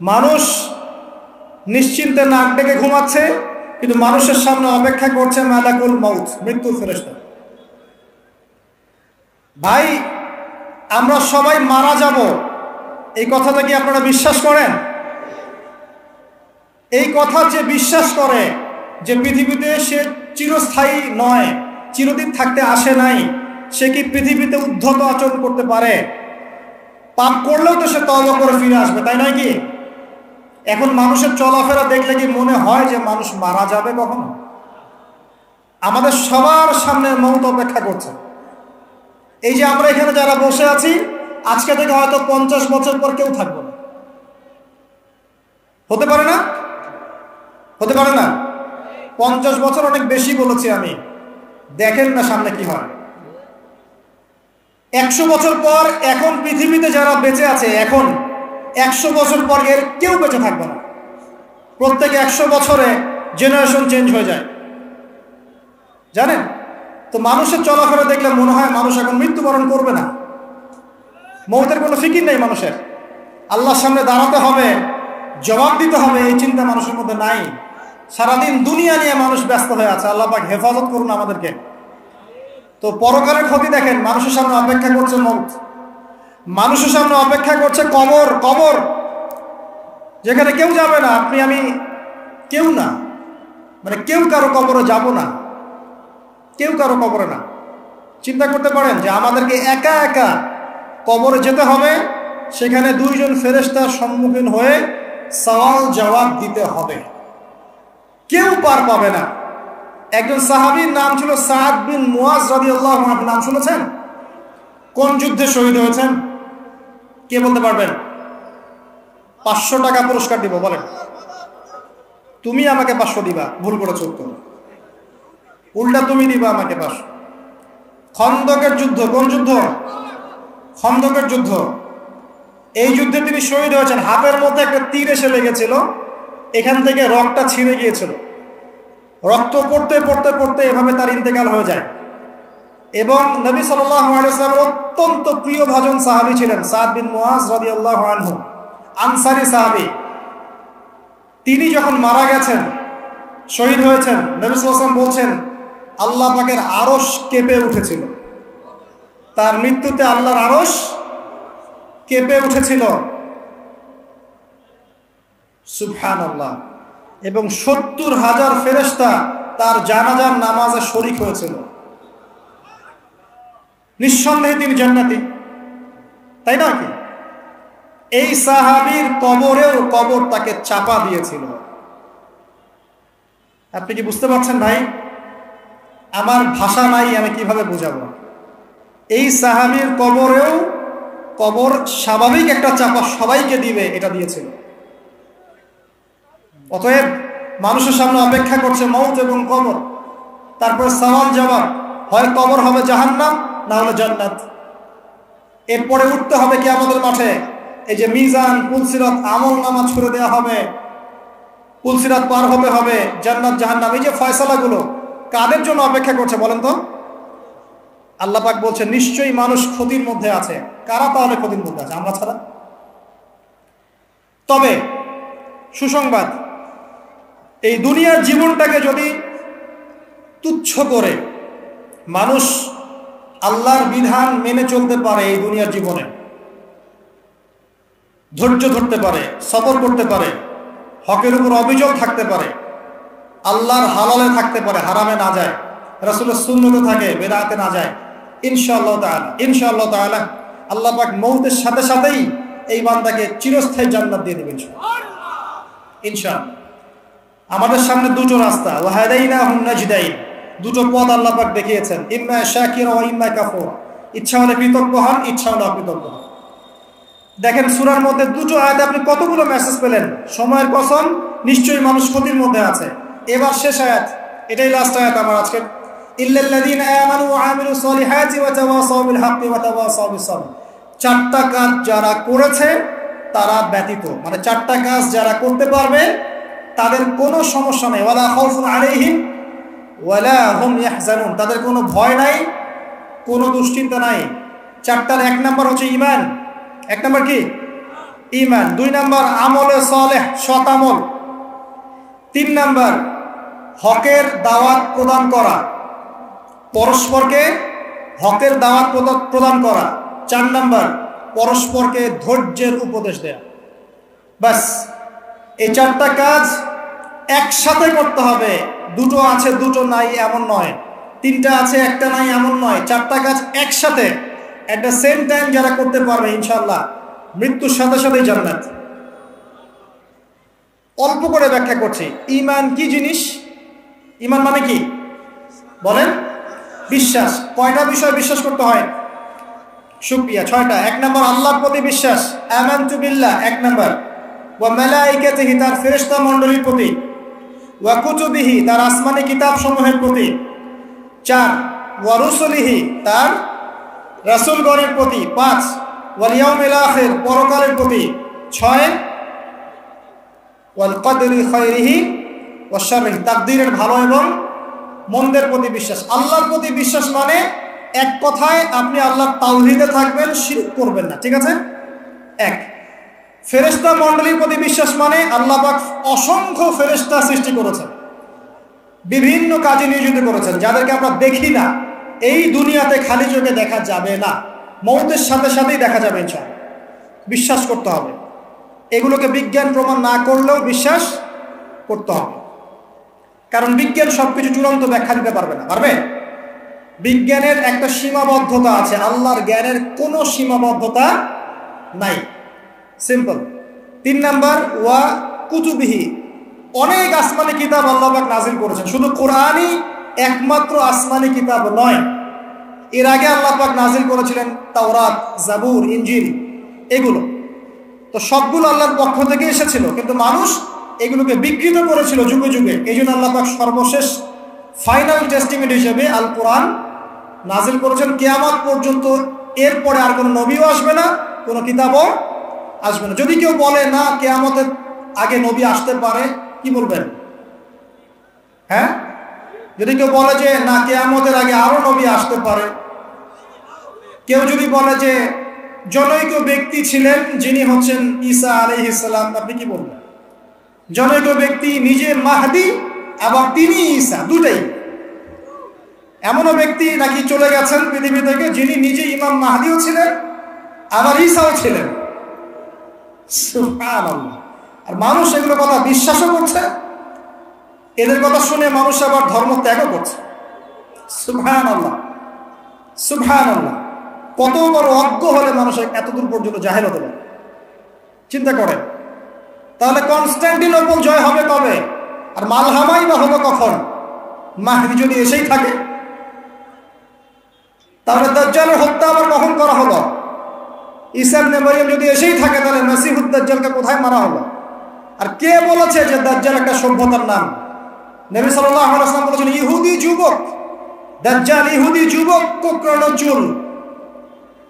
মানুষ নিশ্চিন্তে নাক ডেকে ঘুমাচ্ছে, কিন্তু মানুষের সামনে অপেক্ষা করছে মালাকুল মৌত মৃত্যুর ফেরেস্তা ভাই, আমরা সবাই মারা যাব। এই কথাটা কি আপনারা বিশ্বাস করেন? এই কথা যে বিশ্বাস করে যে পৃথিবীতে সে চিরস্থায়ী নয়, চিরদিন থাকতে আসে নাই, সে কি পৃথিবীতে উদ্ধত আচরণ করতে পারে? পাপ করলেও তো সে তলব করে ফিরে আসবে, তাই নয় কি? এখন মানুষের চলাফেরা দেখলে কি মনে হয় যে মানুষ মারা যাবে কখনো? আমাদের সবার সামনে মৌত অপেক্ষা করছে। এই যে আমরা এখানে যারা বসে আছি, আজকে থেকে হয়তো পঞ্চাশ বছর পর কেউ থাকব না। হতে পারে না? হতে পারে না? পঞ্চাশ বছর অনেক বেশি বলেছি আমি। দেখেন না সামনে কি হয়। একশো বছর পর এখন পৃথিবীতে যারা বেঁচে আছে, এখন একশো বছর পর এর কেউ বেঁচে থাকবে না। প্রত্যেক একশো বছরে জেনারেশন চেঞ্জ হয়ে যায়। জানেন? তো মানুষের চলাফেরা দেখলে মনে হয় মানুষ এখন মৃত্যুবরণ করবে না। মৌতের কোনো ফিকির নেই মানুষের। আল্লাহর সামনে দাঁড়াতে হবে, জবাব দিতে হবে, এই চিন্তা মানুষের মধ্যে নাই। সারাদিন দুনিয়া নিয়ে মানুষ ব্যস্ত হয়ে আছে। আল্লাহ পাক হেফাজত করুন আমাদেরকে। তো পরকালের ক্ষতি দেখেন, মানুষের সামনে অপেক্ষা করছে মৌত। মানুষের সামনে অপেক্ষা করছে কবর কবর। যেখানে কেউ যাবে না, আপনি, আমি কেউ না। মানে কেউ কারও কবরে যাব না। কেউ কারও কবরে না। চিন্তা করতে পারেন যে আমাদেরকে একা একা কবরে যেতে হবে, সেখানে দুইজন ফেরেস্তার সম্মুখীন হয়ে সওয়াল জবাব দিতে হবে। কেউ পার পাবে না। একজন সাহাবীর নাম ছিল সাদ বিন মুয়াজ রাদিয়াল্লাহু আনহু, নাম শুনেছেন? কোন যুদ্ধে শহীদ হয়েছেন? কে বলতে পারবেন? পাঁচশো টাকা পুরস্কার দিব, বলেন। তুমি আমাকে পাঁচশো দিবা, ভুল করেছ উত্তর। উল্টা তুমি দিবা আমাকে পাঁচশো। খন্দকের যুদ্ধ, কোন যুদ্ধ? খন্দকের যুদ্ধ। এই যুদ্ধে তিনি শহীদ হয়েছেন। হাতের মধ্যে একটা তীর এসে লেগেছিল। এখান থেকে রক্তটা ছিঁড়ে গিয়েছিল। রক্ত পড়তে পড়তে পড়তে এভাবে তার ইন্তেকাল হয়ে যায়। এবং নবী সাল্লামের অত্যন্ত প্রিয় ভাজন সাহাবি ছিলেন সাদ বিন মুয়াজ রবি আল্লাহ আনহু, আনসারি সাহাবি। তিনি যখন মারা গেছেন, শহীদ হয়েছেন, নবী সাল্লাম বলছেন, আল্লাহ পাকের আরস কেঁপে উঠেছিল। তার মৃত্যুতে আল্লাহর আরস কেঁপে উঠেছিল। সুবহান আল্লাহ এবং সত্তর হাজার ফেরেস্তা তার জানাজার নামাজে শরিক হয়েছিল। নিঃসন্দেহে তিনি জান্নাতি। তাই না কি? এই সাহাবির কবরেও কবর তাকে চাপা দিয়েছিল। আপনি কি বুঝতে পারছেন ভাই? আমার ভাষা নাই, আমি কীভাবে বুঝাবো? এই সাহাবির কবরেও কবর স্বাভাবিক একটা চাপা সবাইকে দিবে, এটা দিয়েছিল। অতএব মানুষের সামনে অপেক্ষা করছে মৌত এবং কবর। তারপরে সওয়াল জবাব হয় কবর হবে জাহান্নাম না হলে জান্নাত। এরপরে উঠতে হবে কি আমাদের মাঠে। এই যে মিজান, পুলসিরাত, আমল নামা ছুড়ে দেওয়া হবে। পুলসিরাত পার হবে হবে, জান্নাত, জাহান্নাম। এই যে ফয়সালাগুলো, কাদের জন্য অপেক্ষা করছে বলেন তো? আল্লাহ পাক বলছে নিশ্চয়ই মানুষ ক্ষতির মধ্যে আছে। কারা তাহলে ক্ষতির মধ্যে আছে? আমরা ছাড়া। তবে, সুসংবাদ, এই দুনিয়ার জীবনটাকে যদি তুচ্ছ করে, মানুষ আল্লাহর বিধান মেনে চলতে পারে এই দুনিয়ার জীবনে। ধৈর্য ধরতে পারে সফর করতে পারে, হকের উপর অভিযোগ থাকতে পারে, আল্লাহর হালালে থাকতে পারে, হারামে না যায়, রাসুলের শূন্যতে থাকে, বেদাতে না যায়। ইনশাআল্লাহ তাআলা ইনশাআল্লাহ তাআলা আল্লাহ পাক মৌতের সাথে সাথেই এই বান্দাকে চিরস্থায়ী জান্নাত দিয়ে দেবেন। ইনশাআল্লাহ। আমাদের সামনে দুটো রাস্তা। ওয়াহাদাইনা হুম নাজদাইন। দুটো পদ আল্লাহ পাক দেখিয়েছেন। ইম্মা শাকির ও ইম্মা কাফুর। ইচ্ছা হলে কৃতজ্ঞ হন, ইচ্ছা হলে অকৃতজ্ঞ হন। দেখেন, সুরার মধ্যে দুটো আয়াতে আপনি কতগুলো মেসেজ পেলেন? সময়ের কসম, নিশ্চয়ই মানুষ ক্ষতির মধ্যে আছে। এবার শেষ আয়াত। এটাই লাস্ট আয়াত আমার আজকে চারটা কাজ যারা করেছে, তারা ব্যতীত। মানে চারটা কাজ যারা করতে পারবে, তাদের কোনো সমস্যা নেই। ওয়ালা আলাইহিম ওয়ালা হুম ইয়াহজানুন। তাদের কোনো ভয় নাই, কোনো দুশ্চিন্তা নাই। চারটার এক নাম্বার হচ্ছে ইমান এক নাম্বার কি? ইমান দুই নাম্বার আমলে সলেহ, সৎ আমল। তিন নাম্বার হকের দাওয়াত প্রদান করা। পরস্পরকে হকের দাওয়াত প্রদা- প্রদান করা। চার নাম্বার পরস্পরকে ধৈর্যের উপদেশ দেয়া। ব্যাস, এই চারটা কাজ একসাথে করতে হবে। দুটো আছে, দুটো নাই, এমন নয়। তিনটা আছে, একটা নাই, এমন নয়। চারটা কাজ একসাথে। একটা সেম টাইম যারা করতে পারবে ইনশাল্লাহ মৃত্যুর সাথে সাথেই জান্নাত। অল্প করে ব্যাখ্যা করছি। ইমান কি জিনিস? ইমান মানে কি? বলেন। বিশ্বাস। কয়টা বিষয় বিশ্বাস করতে হয়? সুপ্রিয়া ছয়টা। এক নম্বর, আল্লাহর প্রতি বিশ্বাস। বিল্লাহ। এক নম্বর, ওয়া মালাইকাতিহি, তার ফেরেশতা মণ্ডলীর প্রতি। ওয়া কুতুবিহি তার আসমানি কিতাব সমূহের প্রতি। চার ওয়া রুসুলিহি তার রাসূলগণের প্রতি। পাঁচ ওয়াল ইয়াউমিল আখির, পরকালের প্রতি। ছয় ওয়াল কদরি খায়রিহি ওয়া শাররিহি তাকদীরের ভালো এবং মন্দের প্রতি বিশ্বাস। আল্লাহর প্রতি বিশ্বাস মানে এক কথায় আপনি আল্লাহর তাওহীদে থাকবেন, শিরক করবেন না। ঠিক আছে? এক। ফেরেশতা মণ্ডলীর প্রতি বিশ্বাস মানে আল্লাহ অসংখ্য ফেরেশতা সৃষ্টি করেছেন। বিভিন্ন কাজে নিয়োজিত করেছেন, যাদেরকে আমরা দেখি না। এই দুনিয়াতে খালি চোখে দেখা যাবে না। মৌতের সাথে সাথেই দেখা যাবে ইনশাআল্লাহ। বিশ্বাস করতে হবে। এগুলোকে বিজ্ঞান প্রমাণ না করলেও বিশ্বাস করতে হবে। কারণ বিজ্ঞান সবকিছু চূড়ান্ত ব্যাখ্যা দিতে পারবে না। পারবে? বিজ্ঞানের একটা সীমাবদ্ধতা আছে। আল্লাহর জ্ঞানের কোনো সীমাবদ্ধতা নাই। সিম্পল তিন নাম্বার, ওয়া কুতুবিহি। অনেক আসমানি কিতাব আল্লাহ পাক নাজিল করেছেন। শুধু কোরআনই একমাত্র আসমানি কিতাব নয়। এর আগে আল্লাহ পাক নাজিল করেছিলেন তাওরাত, জাবুর ইঞ্জিল এগুলো। তো সবগুলো আল্লাহর পক্ষ থেকে এসেছিল, কিন্তু মানুষ এগুলোকে বিকৃত করেছিল যুগে যুগে। এই জন্য আল্লাহ পাক সর্বশেষ ফাইনাল টেস্টিমেন্ট হিসেবে আল কোরআন নাজিল করেছেন। কেয়ামত পর্যন্ত এরপরে আর কোনো নবীও আসবে না, কোনো কিতাবও আসবে না। যদি কেউ বলে, না, কেয়ামতের আগে নবী আসতে পারে, কি বলবেন? হ্যাঁ? যদি কেউ বলে যে, না, কেয়ামতের আগে আরও নবী আসতে পারে, কেউ যদি বলে যে, জনৈক ব্যক্তি ছিলেন যিনি হচ্ছেন ঈসা আলহিসাল্লাম আপনি কি বলবেন? জনৈক ব্যক্তি নিজে মাহদি আবার তিনি ঈসা, দুটাই। এমনও ব্যক্তি নাকি চলে গেছেন পৃথিবী থেকে যিনি নিজে ইমাম মাহাদিও ছিলেন, আবার ঈসাও ছিলেন। আর মানুষ এগুলো কথা বিশ্বাসও করছে, এদের কথা শুনে মানুষ আবার ধর্ম ত্যাগও করছে। সুবহান আল্লাহ আল্লাহ কত বড় অজ্ঞ হলে মানুষ এতদূর পর্যন্ত জাহের হতে পারে। চিন্তা করেন, তাহলে কনস্ট্যান্টিনোপল জয় হবে কবে? আর মালহামাই বা হলো কখন? মাহদি যদি এসেই থাকে, তাহলে দাজ্জালের হত্যা আবার কখন করা হলো? ইসাব নেমারিয়াম যদি এসেই থাকে, তাহলে নাসিহুদ দাজ্জালকে কোথায় মারা হলো? আর কে বলেছে যে দাজ্জাল একটা সভ্যতার নাম? নবী সাল্লাল্লাহু আলাইহি ওয়াসাল্লাম বলেছেন, ইহুদি যুবক, দাজ্জাল ইহুদি যুবক কোকড়ানো চুল,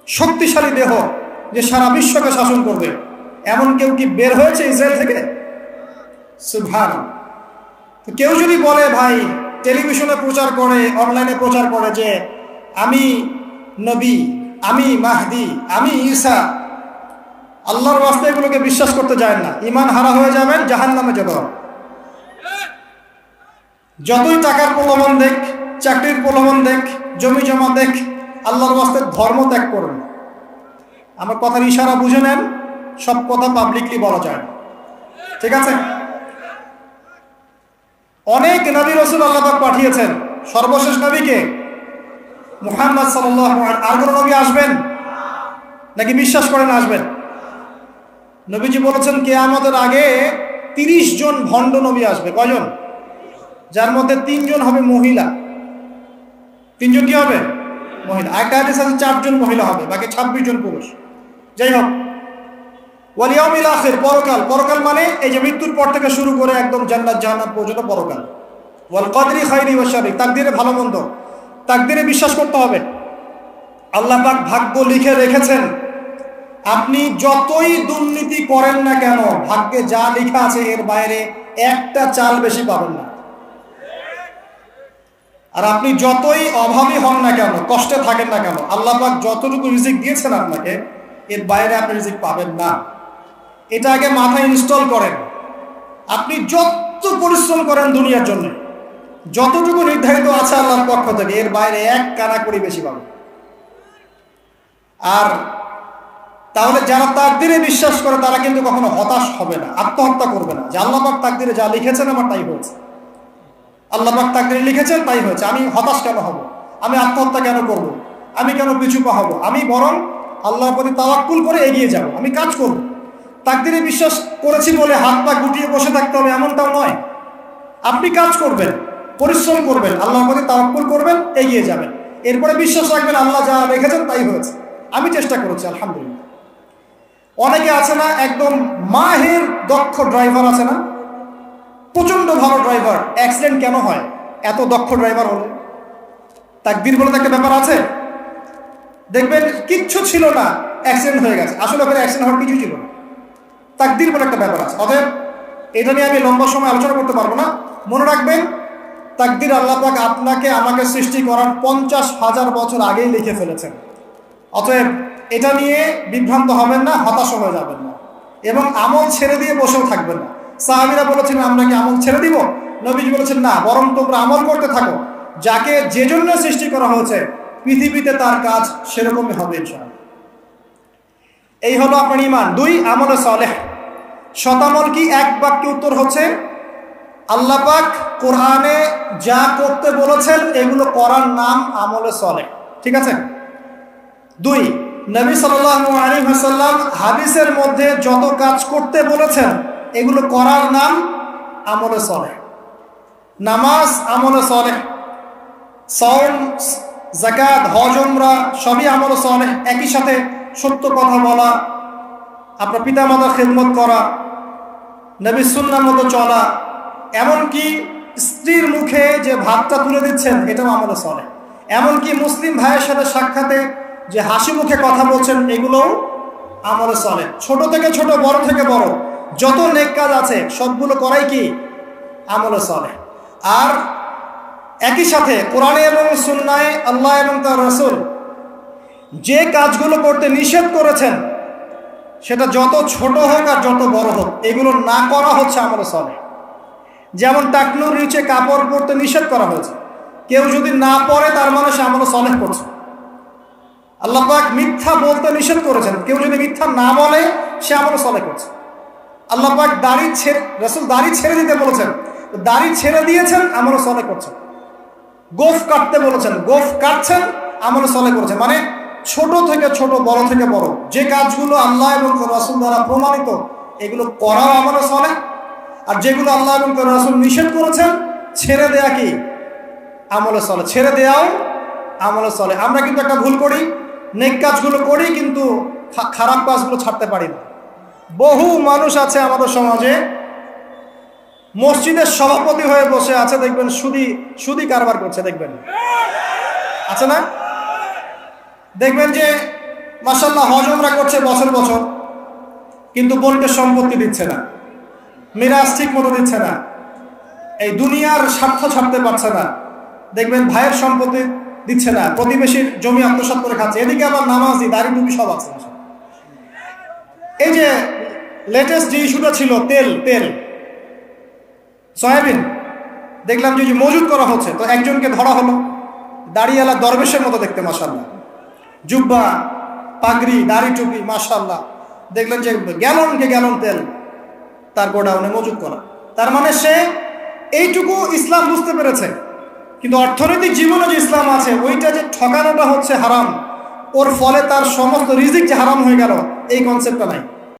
শক্তিশালী দেহ যে সারা বিশ্বকে শাসন করবে। এমন কেউ কি বের হয়েছে ইসরায়েল থেকে? তো কেউ যদি বলে, ভাই, টেলিভিশনে প্রচার করে, অনলাইনে প্রচার করে যে আমি নবী আমি মাহদি, আমি ঈসা। আল্লাহর বাস্তে এগুলোকে বিশ্বাস করতে যায় না। ইমান হারা হয়ে যাবেন জাহান নামে যেতে হবে যতই টাকার প্রলোভন দেখ, চাকরির প্রলোভন দেখ, জমি জমা দেখ, আল্লাহর বাস্তে ধর্ম ত্যাগ করুন। আমার কথার ইশারা বুঝে নেন, সব কথা পাবলিকলি বলা যায়। না ঠিক আছে? অনেক নবী রসুল আল্লাহ পাঠিয়েছেন। সর্বশেষ নবীকে মুহাম্মদ সাল্লাহ আর কোনো নবী আসবেন? নাকি বিশ্বাস করেন আসবেন? নবীজি বলেছেন কে আমাদের আগে তিরিশ জন ভণ্ড নবী আসবে। কয়জন? যার মধ্যে তিনজন হবে মহিলা। তিনজন কি হবে? মহিলা। একটা হাদিস আছে, চারজন মহিলা হবে, বাকি ছাব্বিশ জন পুরুষ। যাই হোক ওয়ালিয়াউমিল আখির, পরকাল। পরকাল মানে এই যে মৃত্যুর পর থেকে শুরু করে একদম জান্নাত, জাহান্নাম পর্যন্ত পরকাল। ওয়াল কদরি খাইরি শাররি, তাকদিরে ভালো মন্দ। তাকদিরে বিশ্বাস করতে হবে। আল্লাহ পাক ভাগ্য লিখে রেখেছেন, আপনি যতই দুর্নীতি করেন না কেন, ভাগ্যে যা লেখা আছে এর বাইরে একটা চাল বেশি পাবেন না। আর আপনি যতই অভাবী হন না কেন, কষ্টে থাকেন না কেন, আল্লাহ পাক যতটুকু রিজিক দিয়েছেন আপনাকে, এর বাইরে আপনি রিজিক পাবেন না। এটা আগে মাথায় ইনস্টল করেন। আপনি যত পরিশ্রম করেন দুনিয়ার জন্য যতটুকু নির্ধারিত আছে আল্লাহর পক্ষ থেকে, এর বাইরে এক কানা করি বেশি পাবেন আর তাহলে যারা তাকদিরে বিশ্বাস করে, তারা কিন্তু কখনো হতাশ হবে না, আত্মহত্যা করবে না। যে আল্লাহ পাক তাকদিরে যা লিখেছেন আমার তাই হয়েছে। আল্লাহ পাক তাকদিরে লিখেছেন তাই হয়েছে। আমি হতাশ কেন হব? আমি আত্মহত্যা কেন করব? আমি কেন পিছু পা হব আমি বরং আল্লাহর প্রতি তাওয়াক্কুল করে এগিয়ে যাব। আমি কাজ করব। তাকদিরে বিশ্বাস করেছি বলে হাত পা গুটিয়ে বসে থাকতে হবে এমনটাও নয়। আপনি কাজ করবেন। পরিশ্রম করবেন, আল্লাহর প্রতি তাওয়াক্কুল করবেন, এগিয়ে যাবেন। এরপরে বিশ্বাস রাখবেন আল্লাহ যা রেখেছেন তাই হয়েছে। আমি চেষ্টা করেছি, আলহামদুলিল্লাহ। অনেকে আছে না, একদম মাহের দক্ষ ড্রাইভার আছে না? প্রচণ্ড ভালো ড্রাইভার, অ্যাক্সিডেন্ট কেন হয়? এত দক্ষ ড্রাইভার হলে। তাকদির বলে তো একটা ব্যাপার আছে। দেখবেন কিচ্ছু ছিল না, অ্যাক্সিডেন্ট হয়ে গেছে। আসলে ওখানে অ্যাক্সিডেন্ট হওয়ার কিছু ছিল না। তাকদির বলে একটা ব্যাপার আছে। অতএব এটা নিয়ে আমি লম্বা সময় আলোচনা করতে পারব না। মনে রাখবেন তাকদির আল্লাহ পাক আপনাকে আমাকে সৃষ্টি করার পঞ্চাশ হাজার বছর আগেই লিখে ফেলেছেন। অতএব এটা নিয়ে বিভ্রান্ত হবেন না, হতাশ হয়ে যাবেন না। এবং আমল ছেড়ে দিয়ে বসেও থাকবেন না। সাহাবিরা বলেছেন, আমরা কি আমল ছেড়ে দিব? নবীজি বলেছেন, না, বরং তোমরা আমল করতে থাকো। যাকে যে জন্য সৃষ্টি করা হয়েছে, পৃথিবীতে তার কাজ সেরকমই হবে এই হলো আপনার ইমান দুই, আমলে সলেহ। শতামল কি? এক বাক্যে উত্তর হচ্ছে আল্লাহ পাক কোরআনে যা করতে বলেছেন, এগুলো করার নাম আমলে সলেহ ঠিক আছে? দুই, নবী ওয়াসাল্লাম হাদিসের মধ্যে যত কাজ করতে বলেছেন, এগুলো করার নাম আমলে সলেহ নামাজ আমলে সলেহ সওম জাকাত হজ, উমরা সবই আমলে সলেহ একই সাথে সত্য কথা বলা, আপনার পিতামাতার খেদমত করা নবী সুন্নার মতো চলা এমনকি স্ত্রীর মুখে যে ভাতটা তুলে দিচ্ছেন, এটাও আমলে চলে এমনকি মুসলিম ভাইয়ের সাথে সাক্ষাতে যে হাসি মুখে কথা বলছেন, এগুলোও আমলে চলে ছোট থেকে ছোট, বড় থেকে বড়, যত নেক কাজ আছে, সবগুলো করাই কি? আমলে চলে আর একই সাথে কোরআনে এবং সুন্নায় আল্লাহ এবং তার রসুল যে কাজগুলো করতে নিষেধ করেছেন, সেটা যত ছোট হোক আর যত বড় হোক, এগুলো না করা হচ্ছে আমলে চলে যেমন টাকনুর নিচে কাপড় পরতে নিষেধ করা হয়েছে। কেউ যদি না পরে, তার মানে সে আমলে সলেহ করছে আল্লাহ পাক মিথ্যা বলতে নিষেধ করেছেন। কেউ যদি মিথ্যা না বলে, সে আমলে সলে করছে আল্লাহ পাক দাড়ি ছেড়ে রসুল দাড়ি ছেড়ে দিতে বলেছেন। দাড়ি ছেড়ে দিয়েছেন, আমলে সলে করছেন গোফ কাটতে বলেছেন। গোফ কাটছেন, আমলে সলে করেছেন মানে ছোট থেকে ছোট, বড় থেকে বড়। যে কাজগুলো আল্লাহ এবং রসুল দ্বারা প্রমাণিত, এগুলো করাও আমলে চলে আর যেগুলো আল্লাহ এবং রসুল নিষেধ করেছেন, ছেড়ে দেয়া কি? আমলে চলে ছেড়ে দেয়াও আমলে চলে আমরা কিন্তু একটা ভুল করি, নেক কাজগুলো করি, কিন্তু খারাপ কাজগুলো ছাড়তে পারি না। বহু মানুষ আছে আমাদের সমাজে, মসজিদের সভাপতি হয়ে বসে আছে, দেখবেন সুদি সুদি কারবার করছে, দেখবেন। আছে না? দেখবেন যে মাসাল্লাহ হজমরা করছে বছর বছর, কিন্তু বোনকে সম্পত্তি দিচ্ছে না। মিরাজ ঠিক মতো দিচ্ছে না। এই দুনিয়ার স্বার্থ ছাড়তে পারছে না। দেখবেন ভাইয়ের সম্পত্তি দিচ্ছে না, প্রতিবেশীর জমি আত্মসাত করে খাচ্ছে, এদিকে আবার নামাজি, দাড়ি টুপি সব আছে। এই যে লেটেস্ট যে ইস্যুটা ছিল, তেল তেল। সয়াবিন, দেখলাম যে মজুদ করা হচ্ছে, তো একজনকে ধরা হলো। দাড়িওয়ালা দরবেশের মতো দেখতে মাসাল্লাহ জুব্বা, পাগড়ি, দাড়ি টুপি মাসাল্লাহ দেখলেন যে গ্যালনকে গ্যালন তেল। তার গোডাউনে মজুদ করা। তার মানে সে এইটুকু ইসলাম বুঝতে পেরেছে। কিন্তু অর্থনৈতিক জীবনে যে ইসলাম আছে, ওইটা যে ঠকানোটা হচ্ছে হারাম, ওর ফলে তার সমস্ত রিজিক যে হারাম হয়ে গেল, এই কনসেপ্টটা নাই।